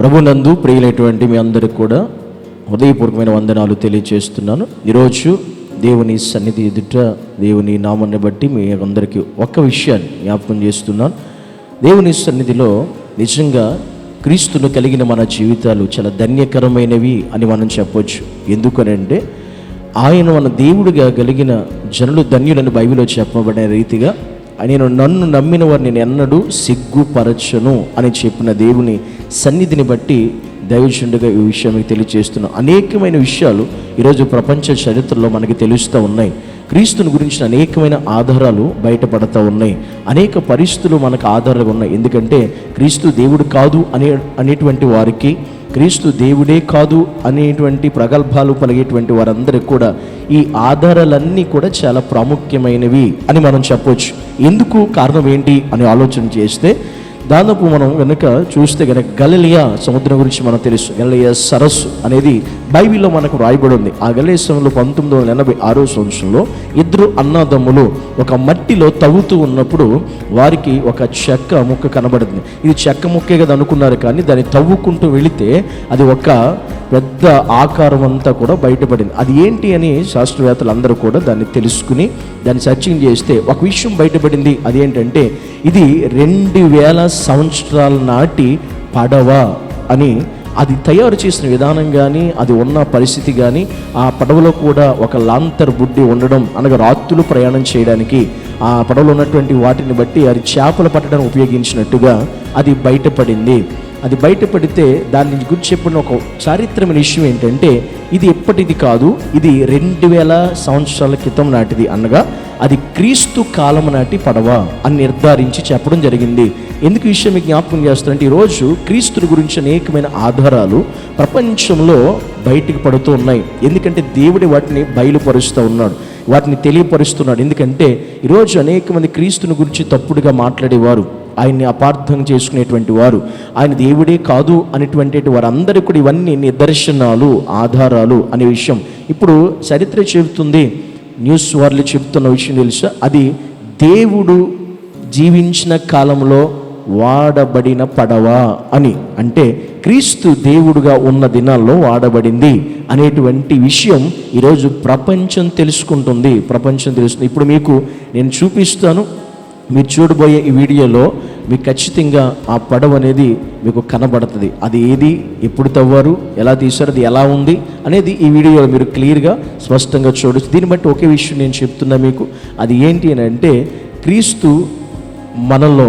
ప్రభునందు ప్రియులైనటువంటి మీ అందరికి కూడా హృదయపూర్వకమైన వందనాలు తెలియజేస్తున్నాను ఈరోజు దేవుని సన్నిధి ఎదుట దేవుని నామాన్ని బట్టి మీ అందరికీ ఒక్క విషయాన్ని జ్ఞాపకం చేస్తున్నాను. దేవుని సన్నిధిలో నిజంగా క్రీస్తును కలిగిన మన జీవితాలు చాలా ధన్యకరమైనవి అని మనం చెప్పొచ్చు. ఎందుకనంటే ఆయన మన దేవుడిగా కలిగిన జనులు ధన్యులని బైబిల్లో చెప్పబడిన రీతిగా నేను నన్ను నమ్మిన వారిని నేను ఎన్నడూ సిగ్గుపరచను అని చెప్పిన దేవుని సన్నిధిని బట్టి దయచుండగా ఈ విషయం మీకు తెలియజేస్తున్నాను అనేకమైన విషయాలు ఈరోజు ప్రపంచ చరిత్రలో మనకి తెలుస్తూ ఉన్నాయి. క్రీస్తుని గురించిన అనేకమైన ఆధారాలు బయటపడతా ఉన్నాయి. అనేక పరిస్థితులు మనకు ఆధారాలు ఉన్నాయి. ఎందుకంటే క్రీస్తు దేవుడు కాదు అనే అనేటువంటి వారికి క్రీస్తు దేవుడే కాదు అనేటువంటి ప్రగల్భాలు పలిగేటువంటి వారందరికీ కూడా ఈ ఆధారాలన్నీ కూడా చాలా ప్రాముఖ్యమైనవి అని మనం చెప్పవచ్చు ఎందుకు కారణం ఏంటి అని ఆలోచన చేస్తే దాదాపు మనం కనుక చూస్తే కనుక గలలియా సముద్రం గురించి మనకు తెలుసు. గలలియా సరస్సు అనేది బైబిల్లో మనకు రాయబడి ఉంది ఆ గలలియా సమయంలో పంతొమ్మిది వందల ఎనభై ఆరో సంవత్సరంలో ఇద్దరు అన్నదమ్ములు ఒక మట్టిలో తవ్వుతూ ఉన్నప్పుడు వారికి ఒక చెక్క ముక్క కనబడింది. ఇది చెక్క ముక్కే కదా అనుకున్నారు కానీ దాన్ని తవ్వుకుంటూ వెళితే అది ఒక పెద్ద ఆకారం అంతా కూడా బయటపడింది. అది ఏంటి అని శాస్త్రవేత్తలు అందరూ కూడా దాన్ని తెలుసుకుని దాన్ని సర్చింగ్ చేస్తే ఒక విషయం బయటపడింది. అది ఏంటంటే ఇది రెండు వేల సంవత్సరాల నాటి పడవ అని అది తయారు చేసిన విధానం కానీ అది ఉన్న పరిస్థితి కానీ ఆ పడవలో కూడా ఒక లాంతర్ బుడ్డి ఉండడం అనగా రాత్రులు ప్రయాణం చేయడానికి ఆ పడవలో ఉన్నటువంటి వాటిని బట్టి అది చేపలు పట్టడానికి ఉపయోగించినట్టుగా అది బయటపడింది. అది బయటపడితే దాని గురించి చెప్పిన ఒక చారిత్రమైన విషయం ఏంటంటే ఇది ఎప్పటిది కాదు ఇది రెండు వేల సంవత్సరాల క్రితం నాటిది అనగా అది క్రీస్తు కాలం నాటి పడవ అని నిర్ధారించి చెప్పడం జరిగింది. ఎందుకు విషయం మీకు జ్ఞాపకం చేస్తారంటే ఈరోజు క్రీస్తుని గురించి అనేకమైన ఆధారాలు ప్రపంచంలో బయటికి పడుతూ ఉన్నాయి. ఎందుకంటే దేవుడి వాటిని బయలుపరుస్తూ ఉన్నాడు వాటిని తెలియపరుస్తున్నాడు. ఎందుకంటే ఈరోజు అనేక మంది క్రీస్తుని గురించి తప్పుడుగా మాట్లాడేవారు. ఆయన్ని అపార్థం చేసుకునేటువంటి వారు. ఆయన దేవుడే కాదు అనేటువంటి వారందరికీ కూడా ఇవన్నీ నిదర్శనాలు ఆధారాలు అనే విషయం. ఇప్పుడు చరిత్ర చెబుతుంది న్యూస్ వాళ్ళు చెబుతున్న విషయం తెలుసా? అది దేవుడు జీవించిన కాలంలో వాడబడిన పడవ అని. అంటే క్రీస్తు దేవుడుగా ఉన్న దినాల్లో వాడబడింది అనేటువంటి విషయం ఈరోజు ప్రపంచం తెలుసుకుంటుంది ప్రపంచం తెలుస్తుంది. ఇప్పుడు మీకు నేను చూపిస్తాను మీరు చూడబోయే ఈ వీడియోలో మీకు ఖచ్చితంగా ఆ పడవ అనేది మీకు కనబడుతుంది. అది ఏది ఎప్పుడు తవ్వారు ఎలా తీశారు అది ఎలా ఉంది అనేది ఈ వీడియోలో మీరు క్లియర్గా స్పష్టంగా చూడొచ్చు. దీన్ని బట్టి ఒకే విషయం నేను చెప్తున్నా మీకు. అది ఏంటి అని అంటే క్రీస్తు మనలో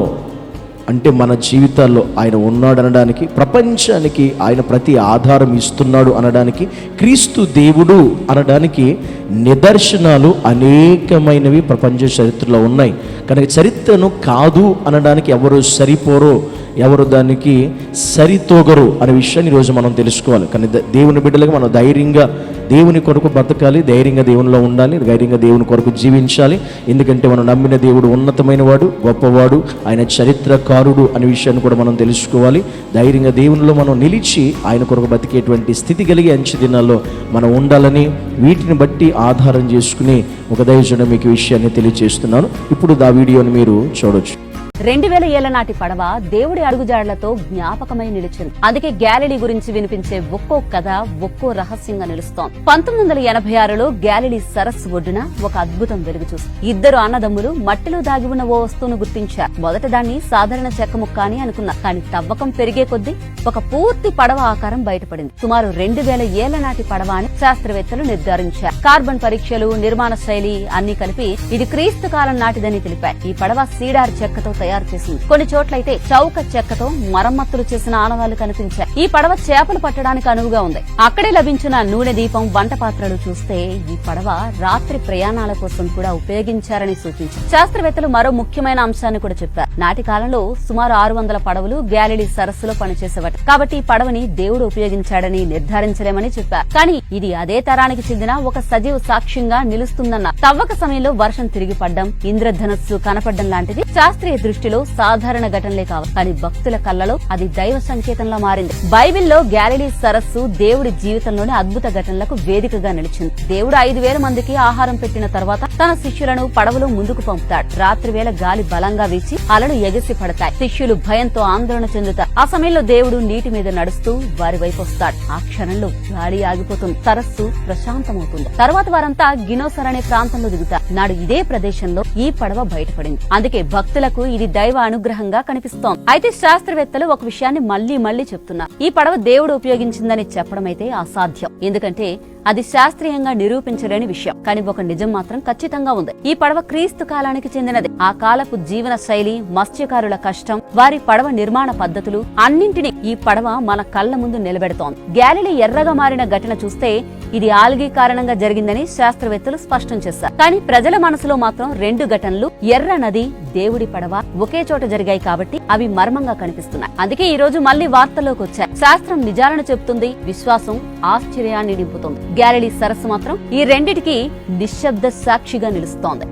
అంటే మన జీవితాల్లో ఆయన ఉన్నాడు అనడానికి ప్రపంచానికి ఆయన ప్రతి ఆధారం ఇస్తున్నాడు అనడానికి క్రీస్తు దేవుడు అనడానికి నిదర్శనాలు అనేకమైనవి ప్రపంచ చరిత్రలో ఉన్నాయి. కనుక చరిత్రను కాదు అనడానికి ఎవరు సరిపోరో. ఎవరు దానికి సరితోగరు అనే విషయాన్ని ఈరోజు మనం తెలుసుకోవాలి. కానీ దేవుని బిడ్డలకు మనం ధైర్యంగా దేవుని కొరకు బ్రతకాలి ధైర్యంగా దేవునిలో ఉండాలి ధైర్యంగా దేవుని కొరకు జీవించాలి. ఎందుకంటే మనం నమ్మిన దేవుడు ఉన్నతమైన వాడు గొప్పవాడు ఆయన చరిత్రకారుడు అనే విషయాన్ని కూడా మనం తెలుసుకోవాలి. ధైర్యంగా దేవునిలో మనం నిలిచి ఆయన కొరకు బతికేటువంటి స్థితి కలిగే అంచె దినాల్లో మనం ఉండాలని వీటిని బట్టి ఆధారం చేసుకుని ఒక దైవజనం మీకు విషయాన్ని తెలియజేస్తున్నాను ఇప్పుడు ఆ వీడియోని మీరు చూడొచ్చు. రెండు వేల ఏళ్ళ నాటి పడవ దేవుడి అడుగుజాడలతో జ్ఞాపకమై నిలిచింది. అందుకే గ్యాలరీ గురించి వినిపించే ఒక్కో కథ ఒక్కో రహస్యంగా నిలుస్తోంది. పంతొమ్మిది వందల ఎనభై ఆరులో గ్యాలరీ సరస్సు ఒడ్డున ఒక అద్భుతం వెలుగు చూసి ఇద్దరు అన్నదమ్ములు మట్టిలో దాగి ఉన్న ఓ వస్తువును గుర్తించారు. మొదట దాన్ని సాధారణ చెక్క ముక్క అని అనుకున్నారు. కానీ తవ్వకం పెరిగే కొద్దీ ఒక పూర్తి పడవ ఆకారం బయటపడింది. సుమారు రెండు వేల ఏళ్ళ నాటి పడవ అని శాస్త్రవేత్తలు నిర్ధారించారు. కార్బన్ పరీక్షలు నిర్మాణ శైలి అన్ని కలిపి ఇది క్రీస్తు కాలం నాటిదని తెలిపారు. ఈ పడవ సీడార్ చెక్కతో తయారు చేసింది. కొన్ని చోట్లయితే చౌక చెక్కతో మరమ్మతులు చేసిన ఆనవాళ్ళు కనిపించాయి. ఈ పడవ చేపలు పట్టడానికి అనువుగా ఉంది. అక్కడే లభించిన నూనె దీపం వంట పాత్రలు చూస్తే ఈ పడవ రాత్రి ప్రయాణాల కోసం కూడా ఉపయోగించారని సూచించారు. శాస్త్రవేత్తలు మరో ముఖ్యమైన అంశాన్ని కూడా చెప్పారు. నాటి కాలంలో సుమారు ఆరు వందల పడవలు గ్యాలరీ సరస్సులో పనిచేసేవాటి. కాబట్టి ఈ పడవని దేవుడు ఉపయోగించాడని నిర్ధారించలేమని చెప్పారు. కానీ ఇది అదే తరానికి చెందిన ఒక సజీవ సాక్ష్యంగా నిలుస్తుందన్న తవ్వక సమయంలో వర్షం తిరిగి పడ్డం ఇంద్రధనస్సు కనపడ్డం లాంటిది శాస్త్రీయ దృష్టిలో సాధారణ ఘటనలే కావు. కానీ భక్తుల కళ్ళలో అది దైవ సంకేతంలా మారింది. బైబిల్లో గ్యాలిలీ సరస్సు దేవుడి జీవితంలోని అద్భుత ఘటనలకు వేదికగా నిలిచింది. దేవుడు ఐదు వేల మందికి ఆహారం పెట్టిన తర్వాత తన శిష్యులను పడవలో ముందుకు పంపుతాడు. రాత్రి వేళ గాలి బలంగా వీచి అలలు ఎగిసి పడతాయి. శిష్యులు భయంతో ఆందోళన చెందుతారు. ఆ సమయంలో దేవుడు నీటి మీద నడుస్తూ వారి వైపు వస్తాడు. ఆ క్షణంలో గాలి ఆగిపోతుంది. సరస్సు ప్రశాంతమవుతుంది. తర్వాత వారంతా గినోసర్ అనే ప్రాంతంలో దిగుతారు. నాడు ఇదే ప్రదేశంలో ఈ పడవ బయటపడింది. అందుకే భక్తులకు ఇది దైవ అనుగ్రహంగా కనిపిస్తోంది. అయితే శాస్త్రవేత్తలు ఒక విషయాన్ని మళ్ళీ మళ్ళీ చెప్తున్నారు. ఈ పడవ దేవుడు ఉపయోగించిందని చెప్పడం అయితే అసాధ్యం. ఎందుకంటే అది శాస్త్రీయంగా నిరూపించలేని విషయం. కానీ ఒక నిజం మాత్రం ఖచ్చితంగా ఉంది. ఈ పడవ క్రీస్తు కాలానికి చెందినది. ఆ కాలపు జీవన శైలి మత్స్యకారుల కష్టం వారి పడవ నిర్మాణ పద్ధతులు అన్నింటినీ ఈ పడవ మన కళ్ళ ముందు నిలబెడుతోంది. గ్యాలిలీ ఎర్రగా మారిన ఘటన చూస్తే ఇది ఆల్గీ కారణంగా జరిగిందని శాస్త్రవేత్తలు స్పష్టం చేశారు. కానీ ప్రజల మనసులో మాత్రం రెండు ఘటనలు ఎర్ర నది దేవుడి పడవ ఒకే చోట జరిగాయి కాబట్టి అవి మర్మంగా కనిపిస్తున్నాయి. అందుకే ఈ రోజు మళ్ళీ వార్తల్లోకి వచ్చాయి శాస్త్రం నిజాలను చెబుతుంది విశ్వాసం ఆశ్చర్యాన్ని నింపుతుంది. గ్యాలరీ సరస్సు మాత్రం ఈ రెండిటికి నిశ్శబ్ద సాక్షిగా నిలుస్తోంది.